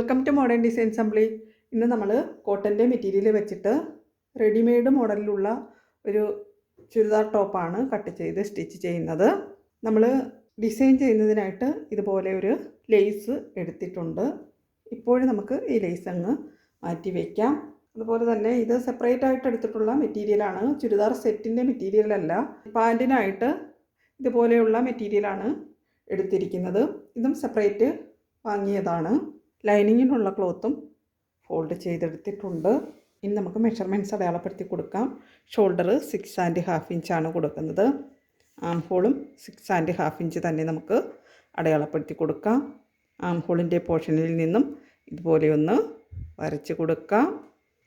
Welcome to modern design assembly ഇന്ന് നമ്മൾ കോട്ടന്റെ material വെച്ചിട്ട് റെഡിമെയ്ഡ് മോഡലിലുള്ള ഒരു ചുരിദാർ ടോപ്പാണ് കട്ട് ചെയ്ത് സ്റ്റിച്ച് ചെയ്യുന്നത്. നമ്മൾ ഡിസൈൻ ചെയ്യുന്നതിനായിട്ട് ഇതുപോലെ ഒരു ലേസ് എടുത്തിട്ടുണ്ട്. ഇപ്പോഴും നമുക്ക് ഈ ലേസ് അങ്ങ് മാറ്റി വയ്ക്കാം അതുപോലെ തന്നെ ഇത് സെപ്പറേറ്റ് ആയിട്ട് എടുത്തിട്ടുള്ള മെറ്റീരിയലാണ് ചുരിദാർ സെറ്റിന്റെ മെറ്റീരിയലല്ല പാന്റിനായിട്ട് ഇതുപോലെയുള്ള മെറ്റീരിയലാണ് എടുത്തിരിക്കുന്നത്. ഇതും സെപ്പറേറ്റ് വാങ്ങിയതാണ്. ലൈനിങ്ങിനുള്ള ക്ലോത്തും ഫോൾഡ് ചെയ്തെടുത്തിട്ടുണ്ട്. ഇനി നമുക്ക് മെഷർമെന്റ്സ് അടയാളപ്പെടുത്തി കൊടുക്കാം. ഷോൾഡർ സിക്സ് ആൻഡ് ഹാഫ് ഇഞ്ചാണ് കൊടുക്കുന്നത്. ആം ഹോളും സിക്സ് ആൻഡ് ഹാഫ് ഇഞ്ച് തന്നെ നമുക്ക് അടയാളപ്പെടുത്തി കൊടുക്കാം. ആം ഹോളിന്റെ പോർഷനിൽ നിന്നും ഇതുപോലെ ഒന്ന് വരച്ച് കൊടുക്കാം.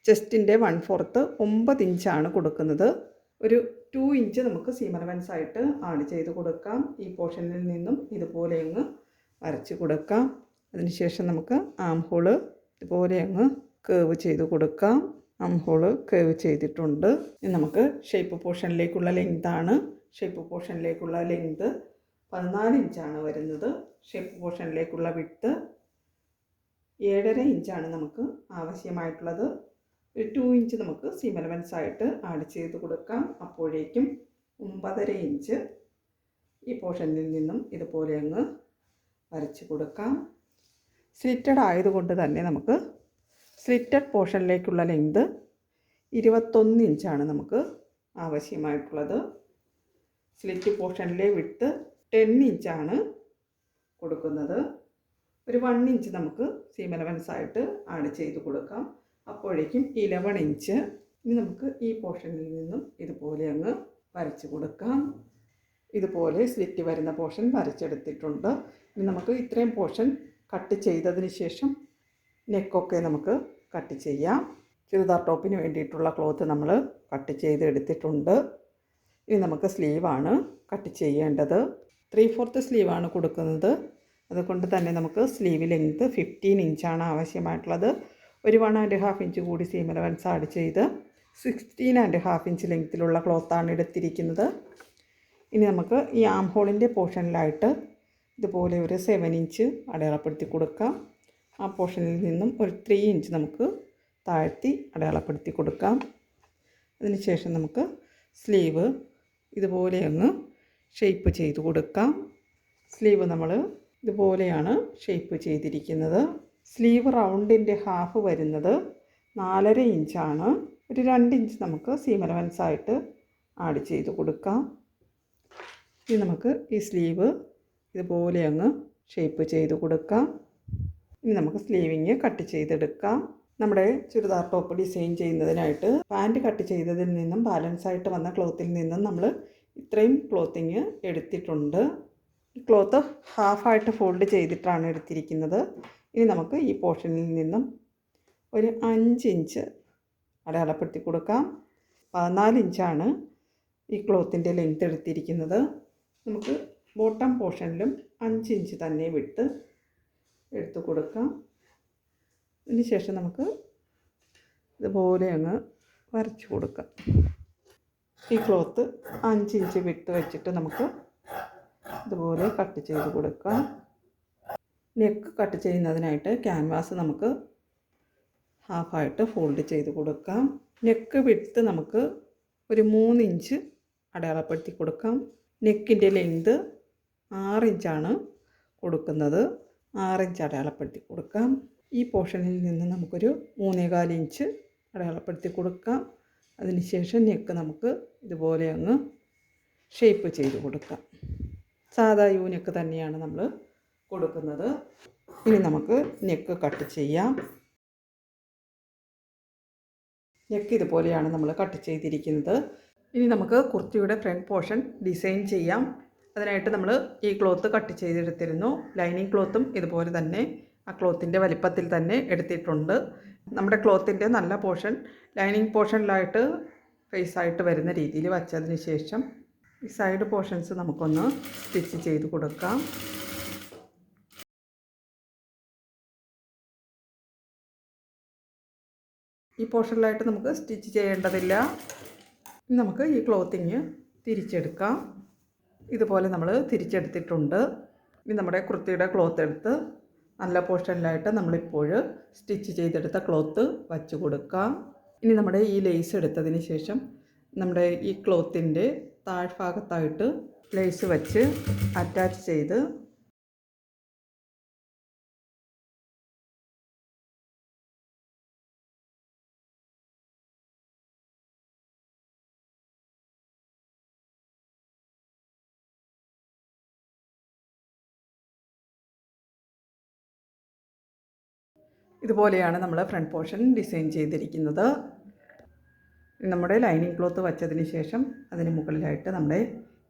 ചെസ്റ്റിന്റെ വൺ ഫോർത്ത് ഒമ്പത് ഇഞ്ചാണ് കൊടുക്കുന്നത്. ഒരു ടു ഇഞ്ച് നമുക്ക് സീമലവൻസ് ആയിട്ട് ആഡ് ചെയ്ത് കൊടുക്കാം. ഈ പോർഷനിൽ നിന്നും ഇതുപോലെ അങ്ങ് വരച്ച് കൊടുക്കാം. അതിനുശേഷം നമുക്ക് ആം ഹോൾ ഇതുപോലെ അങ്ങ് കേവ് ചെയ്ത് കൊടുക്കാം. ആം ഹോൾ കേവ് ചെയ്തിട്ടുണ്ട്. ഇനി നമുക്ക് ഷേപ്പ് പോർഷനിലേക്കുള്ള ലെങ്താണ് ഷേപ്പ് പോർഷനിലേക്കുള്ള ലെങ്ത് പതിനാല് ഇഞ്ചാണ് വരുന്നത്. ഷേപ്പ് പോർഷനിലേക്കുള്ള വിട്ട് ഏഴര ഇഞ്ചാണ് നമുക്ക് ആവശ്യമായിട്ടുള്ളത്. ഒരു ടു ഇഞ്ച് നമുക്ക് സീം ആയിട്ട് ആഡ് ചെയ്ത് കൊടുക്കാം. അപ്പോഴേക്കും ഒമ്പതര ഇഞ്ച് ഈ പോർഷനിൽ നിന്നും ഇതുപോലെ അങ്ങ് വരച്ച് കൊടുക്കാം. സ്ലിറ്റഡ് ആയതുകൊണ്ട് തന്നെ നമുക്ക് സ്ലിറ്റഡ് പോർഷനിലേക്കുള്ള ലെങ്ത് ഇരുപത്തൊന്ന് ഇഞ്ചാണ് നമുക്ക് ആവശ്യമായിട്ടുള്ളത്. സ്ലിറ്റ് പോർഷനിലെ വിട്ട് ടെൻ ഇഞ്ചാണ് കൊടുക്കുന്നത്. ഒരു വൺ ഇഞ്ച് നമുക്ക് സീം എലവൻസ് ആയിട്ട് ആഡ് ചെയ്ത് കൊടുക്കാം. അപ്പോഴേക്കും ഇലവൺ ഇഞ്ച് ഇനി നമുക്ക് ഈ പോർഷനിൽ നിന്നും ഇതുപോലെ അങ്ങ് വരച്ച് കൊടുക്കാം. ഇതുപോലെ സ്ലിറ്റ് വരുന്ന പോർഷൻ വരച്ചെടുത്തിട്ടുണ്ട്. ഇനി നമുക്ക് ഇത്രയും പോർഷൻ കട്ട് ചെയ്തതിന് ശേഷം നെക്കൊക്കെ നമുക്ക് കട്ട് ചെയ്യാം. ചുരിദാർ ടോപ്പിന് വേണ്ടിയിട്ടുള്ള ക്ലോത്ത് നമ്മൾ കട്ട് ചെയ്ത് എടുത്തിട്ടുണ്ട് ഇനി നമുക്ക് സ്ലീവാണ് കട്ട് ചെയ്യേണ്ടത്. ത്രീ ഫോർത്ത് സ്ലീവാണ് കൊടുക്കുന്നത്. അതുകൊണ്ട് തന്നെ നമുക്ക് സ്ലീവ് ലെങ്ത് ഫിഫ്റ്റീൻ ഇഞ്ചാണ് ആവശ്യമായിട്ടുള്ളത്. ഒരു വൺ ആൻഡ് ഹാഫ് ഇഞ്ച് കൂടി സീം അലവൻസ് ആഡ് ചെയ്ത് സിക്സ്റ്റീൻ ആൻഡ് ഹാഫ് ഇഞ്ച് ലെങ്ത്തിലുള്ള ക്ലോത്താണ് എടുത്തിരിക്കുന്നത്. ഇനി നമുക്ക് ഈ ആം ഹോളിന്റെ പോർഷനിലായിട്ട് ഇതുപോലെ ഒരു സെവൻ ഇഞ്ച് അടയാളപ്പെടുത്തി കൊടുക്കാം. ആ പോർഷനിൽ നിന്നും ഒരു ത്രീ ഇഞ്ച് നമുക്ക് താഴ്ത്തി അടയാളപ്പെടുത്തി കൊടുക്കാം. അതിനുശേഷം നമുക്ക് സ്ലീവ് ഇതുപോലെ ഒന്ന് ഷേപ്പ് ചെയ്ത് കൊടുക്കാം. സ്ലീവ് നമ്മൾ ഇതുപോലെയാണ് ഷേപ്പ് ചെയ്തിരിക്കുന്നത്. സ്ലീവ് റൗണ്ടിന്റെ ഹാഫ് വരുന്നത് നാലര ഇഞ്ചാണ് ഒരു രണ്ട് ഇഞ്ച് നമുക്ക് സീം അലവൻസായിട്ട് ആഡ് ചെയ്ത് കൊടുക്കാം. ഇനി നമുക്ക് ഈ സ്ലീവ് ഇതുപോലെ അങ്ങ് ഷേപ്പ് ചെയ്ത് കൊടുക്കാം. ഇനി നമുക്ക് സ്ലീവിങ് കട്ട് ചെയ്തെടുക്കാം. നമ്മുടെ ചുരിദാർ ടോപ്പ് ഡിസൈൻ ചെയ്യുന്നതിനായിട്ട് പാന്റ് കട്ട് ചെയ്തതിൽ നിന്നും ബാലൻസ് ആയിട്ട് വന്ന ക്ലോത്തിൽ നിന്നും നമ്മൾ ഇത്രയും ക്ലോത്തിങ് എടുത്തിട്ടുണ്ട്. ക്ലോത്ത് ഹാഫായിട്ട് ഫോൾഡ് ചെയ്തിട്ടാണ് എടുത്തിരിക്കുന്നത്. ഇനി നമുക്ക് ഈ പോർഷനിൽ നിന്നും ഒരു അഞ്ച് ഇഞ്ച് അടയാളപ്പെടുത്തി കൊടുക്കാം. പതിനാല് ഇഞ്ചാണ് ഈ ക്ലോത്തിന്റെ ലെങ്ത് എടുത്തിരിക്കുന്നത്. നമുക്ക് ബോട്ടം പോർഷനിലും അഞ്ച് ഇഞ്ച് തന്നെ വിട്ട് എടുത്ത് കൊടുക്കാം. അതിന് ശേഷം നമുക്ക് ഇതുപോലെ അങ്ങ് വരച്ച് കൊടുക്കാം. ഈ ക്ലോത്ത് അഞ്ച് ഇഞ്ച് വിട്ട് വെച്ചിട്ട് നമുക്ക് ഇതുപോലെ കട്ട് ചെയ്ത് കൊടുക്കാം. നെക്ക് കട്ട് ചെയ്യുന്നതിനായിട്ട് ക്യാൻവാസ് നമുക്ക് ഹാഫായിട്ട് ഫോൾഡ് ചെയ്ത് കൊടുക്കാം. നെക്ക് വിട്ട് നമുക്ക് ഒരു മൂന്ന് ഇഞ്ച് അടയാളപ്പെടുത്തി കൊടുക്കാം. നെക്കിന്റെ ലെങ്ത് ആറ് ഇഞ്ചാണ് കൊടുക്കുന്നത്. ആറ് ഇഞ്ച് അടയാളപ്പെടുത്തി കൊടുക്കാം. ഈ പോർഷനിൽ നിന്ന് നമുക്കൊരു മൂന്നേകാൽ ഇഞ്ച് അടയാളപ്പെടുത്തി കൊടുക്കാം. അതിനുശേഷം നെക്ക് നമുക്ക് ഇതുപോലെ അങ്ങ് ഷേപ്പ് ചെയ്ത് കൊടുക്കാം. സാധാ യൂനെക്ക് തന്നെയാണ് നമ്മൾ കൊടുക്കുന്നത്. ഇനി നമുക്ക് നെക്ക് കട്ട് ചെയ്യാം. നെക്ക് ഇതുപോലെയാണ് നമ്മൾ കട്ട് ചെയ്തിരിക്കുന്നത്. ഇനി നമുക്ക് കുർത്തിയുടെ ഫ്രണ്ട് പോർഷൻ ഡിസൈൻ ചെയ്യാം. അതിനായിട്ട് നമ്മൾ ഈ ക്ലോത്ത് കട്ട് ചെയ്തെടുത്തിരുന്നു. ലൈനിങ് ക്ലോത്തും ഇതുപോലെ തന്നെ ആ ക്ലോത്തിന്റെ വലിപ്പത്തിൽ തന്നെ എടുത്തിട്ടുണ്ട്. നമ്മുടെ ക്ലോത്തിന്റെ നല്ല പോർഷൻ ലൈനിങ് പോർഷനിലായിട്ട് ഫേസ് ആയിട്ട് വരുന്ന രീതിയിൽ വച്ചതിന് ശേഷം ഈ സൈഡ് പോർഷൻസ് നമുക്കൊന്ന് സ്റ്റിച്ച് ചെയ്ത് കൊടുക്കാം. ഈ പോർഷനിലായിട്ട് നമുക്ക് സ്റ്റിച്ച് ചെയ്യേണ്ടതില്ല. നമുക്ക് ഈ ക്ലോത്തിങ് തിരിച്ചെടുക്കാം. ഇതുപോലെ നമ്മൾ തിരിച്ചെടുത്തിട്ടുണ്ട്. ഇനി നമ്മുടെ കുർത്തിയുടെ ക്ലോത്ത് എടുത്ത് നല്ല പോർഷനിലായിട്ട് നമ്മളിപ്പോൾ സ്റ്റിച്ച് ചെയ്തെടുത്ത ക്ലോത്ത് വച്ച് കൊടുക്കാം. ഇനി നമ്മുടെ ഈ ലേസ് എടുത്തതിന് ശേഷം നമ്മുടെ ഈ ക്ലോത്തിന്റെ താഴ്ഭാഗത്തായിട്ട് ലേസ് വച്ച് അറ്റാച്ച് ചെയ്ത് ഇതുപോലെയാണ് നമ്മൾ ഫ്രണ്ട് പോർഷൻ ഡിസൈൻ ചെയ്തിരിക്കുന്നത്. നമ്മുടെ ലൈനിങ് ക്ലോത്ത് വച്ചതിന് ശേഷം അതിന് മുകളിലായിട്ട് നമ്മുടെ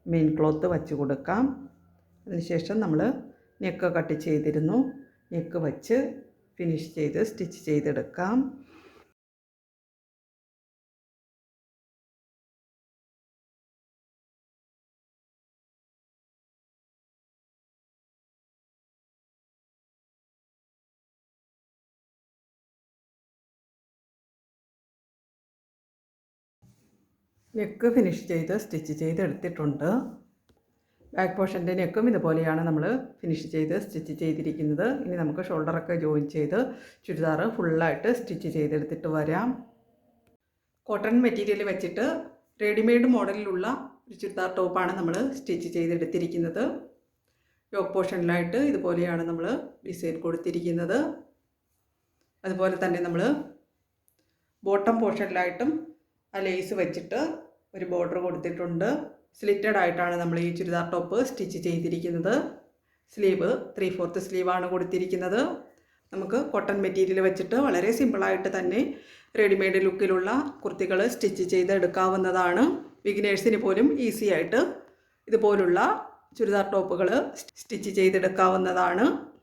മെയിൻ ക്ലോത്ത് വച്ച് കൊടുക്കാം. അതിനുശേഷം നമ്മൾ നെക്ക് കട്ട് ചെയ്തിരുന്നു. നെക്ക് വച്ച് ഫിനിഷ് ചെയ്ത് സ്റ്റിച്ച് ചെയ്തെടുക്കാം. നെക്ക് ഫിനിഷ് ചെയ്ത് സ്റ്റിച്ച് ചെയ്ത് എടുത്തിട്ടുണ്ട്. ബാക്ക് പോർഷന്റെ നെക്കും ഇതുപോലെയാണ് നമ്മൾ ഫിനിഷ് ചെയ്ത് സ്റ്റിച്ച് ചെയ്തിരിക്കുന്നത്. ഇനി നമുക്ക് ഷോൾഡറൊക്കെ ജോയിൻ ചെയ്ത് ചുരിദാർ ഫുള്ളായിട്ട് സ്റ്റിച്ച് ചെയ്തെടുത്തിട്ട് വരാം. കോട്ടൺ മെറ്റീരിയൽ വെച്ചിട്ട് റെഡിമെയ്ഡ് മോഡലിലുള്ള ഒരു ചുരിദാർ ടോപ്പാണ് നമ്മൾ സ്റ്റിച്ച് ചെയ്തെടുത്തിരിക്കുന്നത്. യോക്ക് പോർഷനിലായിട്ട് ഇതുപോലെയാണ് നമ്മൾ ഡിസൈൻ കൊടുത്തിരിക്കുന്നത്. അതുപോലെ തന്നെ നമ്മൾ ബോട്ടം പോർഷനിലായിട്ടും ആ ലേസ് വെച്ചിട്ട് ഒരു ബോർഡർ കൊടുത്തിട്ടുണ്ട്. സ്ലിറ്റഡ് ആയിട്ടാണ് നമ്മൾ ഈ ചുരിദാർ ടോപ്പ് സ്റ്റിച്ച് ചെയ്തിരിക്കുന്നത്. സ്ലീവ് ത്രീ ഫോർത്ത് സ്ലീവാണ് കൊടുത്തിരിക്കുന്നത്. നമുക്ക് കോട്ടൺ മെറ്റീരിയൽ വെച്ചിട്ട് വളരെ സിമ്പിളായിട്ട് തന്നെ റെഡിമെയ്ഡ് ലുക്കിലുള്ള കുർത്തികൾ സ്റ്റിച്ച് ചെയ്തെടുക്കാവുന്നതാണ് ബിഗിനേഴ്സിന് പോലും ഈസി ആയിട്ട് ഇതുപോലുള്ള ചുരിദാർ ടോപ്പുകൾ സ്റ്റിച്ച് ചെയ്തെടുക്കാവുന്നതാണ്.